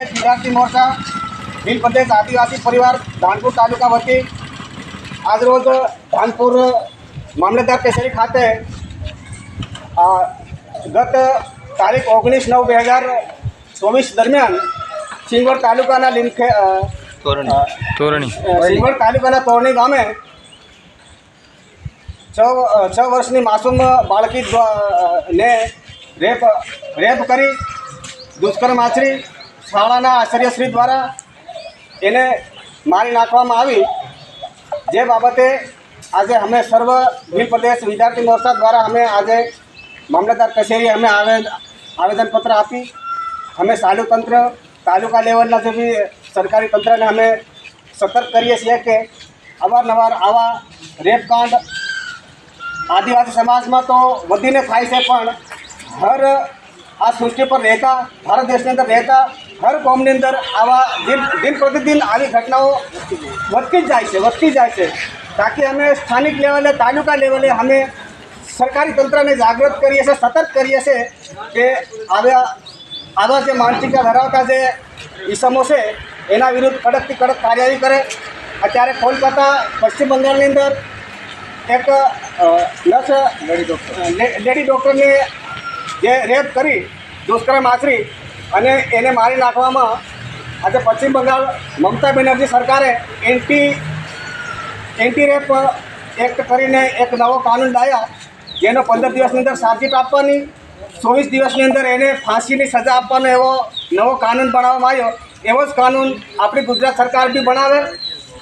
વિદ્યાર્થી મોરચા ભીલ પ્રદેશ આદિવાસી પરિવાર ધાનપુર તાલુકા વતી આજરોજ ધાનપુર મામલતદાર કચેરી ખાતે ગત તારીખ ઓગણીસ નવ બે હજાર ચોવીસ દરમિયાન સિંગવડ તાલુકાના લીમખે તોરણી. સિંગવડ તાલુકાના તોરણી ગામે છ છ વર્ષની માસૂમ બાળકી ને રેપ રેપ કરી દુષ્કર્મ આચરી શાળાના આચાર્યશ્રી દ્વારા એને મારી નાખવામાં આવી. જે બાબતે આજે અમે સર્વ ભીલ પ્રદેશ વિદ્યાર્થી મોરચા દ્વારા અમે આજે મામલતદાર કચેરી અમે આવેદ, આવેદનપત્ર આપી. અમે તંત્ર, તાલુકા લેવલના જે બી સરકારી તંત્રને અમે સતર્ક કરીએ છીએ કે અવારનવાર આવા રેપકાંડ આદિવાસી સમાજમાં તો વધીને થાય છે પણ હર આ સૃષ્ટિ પર રહેતા, ભારત દેશની અંદર રહેતા, હર કોમની અંદર આવા દિન દિન પ્રતિદિન આવી ઘટનાઓ વધતી જાય છે, વધતી જાય છે. તાકી અમે સ્થાનિક લેવલે, તાલુકા લેવલે અમે સરકારી તંત્રને જાગૃત કરીએ છીએ, સતર્ક કરીએ છીએ કે આવ્યા આવા જે માનસિકતા ધરાવતા જે ઈસમો છે, એના વિરુદ્ધ કડકથી કડક કાર્યવાહી કરે. અત્યારે કોલકાતા, પશ્ચિમ બંગાળની અંદર એક નર્સ લેડી ડૉક્ટર. લેડી ડૉક્ટરને જે રેપ કરી દુષ્કર્મ આચરી અને એને મારી નાખવામાં આજે પશ્ચિમ બંગાળ મમતા બેનર્જી સરકારે એન્ટી એન્ટી રેપ એક્ટ કરીને એક નવો કાનૂન લાવ્યા, જેનો પંદર દિવસની અંદર ચાર્જશીટ આપવાની ચોવીસ દિવસની અંદર એને ફાંસીની સજા આપવાનો એવો નવો કાનૂન બનાવવામાં આવ્યો. એવો જ કાનૂન આપણી ગુજરાત સરકાર બી બનાવે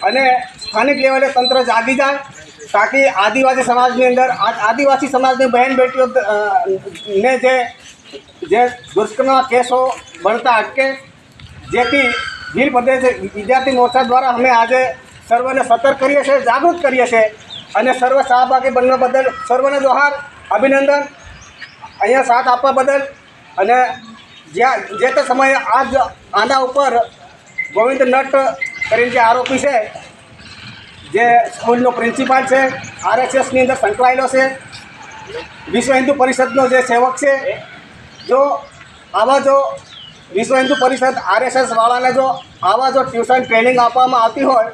અને સ્થાનિક લેવલે તંત્ર જાગી જાય તાકી આદિવાસી સમાજની અંદર આદિવાસી સમાજની બહેન બેટીઓ ને જે જે દુષ્કર્મના કેસો બનતા અટકે, જેથી ગીર પ્રદેશ વિદ્યાર્થી મોરચા દ્વારા અમે આજે સર્વને સતર્ક કરીએ છીએ, જાગૃત કરીએ છીએ અને સર્વ સહભાગી બનવા બદલ સર્વને જોહાર, અભિનંદન. અહીંયા સાથ આપવા બદલ અને જ્યાં, જે તે સમયે આજ આના ઉપર ગોવિંદ નટ કરીને જે આરોપી છે, જે સ્કૂલનો પ્રિન્સિપાલ છે આરએસએસની અંદર સંકળાયેલો છે. વિશ્વ હિન્દુ પરિષદનો જે સેવક છે જો, આવા જો વિશ્વ હિન્દુ પરિષદ આરએસએસ વાળાને જો આવા જો ટ્યુશન ટ્રેનિંગ આપવામાં આવતી હોય,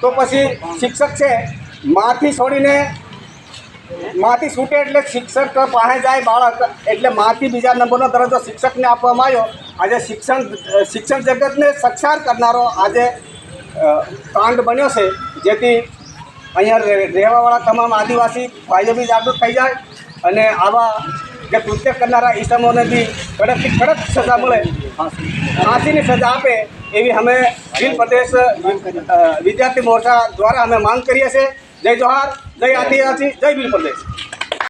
તો પછી શિક્ષક છે માથી છોડીને માથી છૂટે એટલે શિક્ષક પાસે જાય બાળક, એટલે માથી બીજા નંબરનો દરજ્જો શિક્ષકને આપવામાં આવ્યો. આજે શિક્ષણ શિક્ષણ જગતને સક્ષાર કરનારો આજે કાંડ બન્યો છે, જેથી અહીંયા રહે- રહેવાવાળા તમામ આદિવાસી ભાઈઓ બી જાગૃત થઈ જાય અને આવા જે કૃત્ય કરનારા ઈસમોને બી કડકથી કડક સજા મળે, ફાંસીની સજા આપે એવી અમે ભીલ પ્રદેશ વિદ્યાર્થી મોરચા દ્વારા અમે માંગ કરીએ છીએ. જય જોહાર, જય આદિવાસી, જય બિલ પ્રદેશ.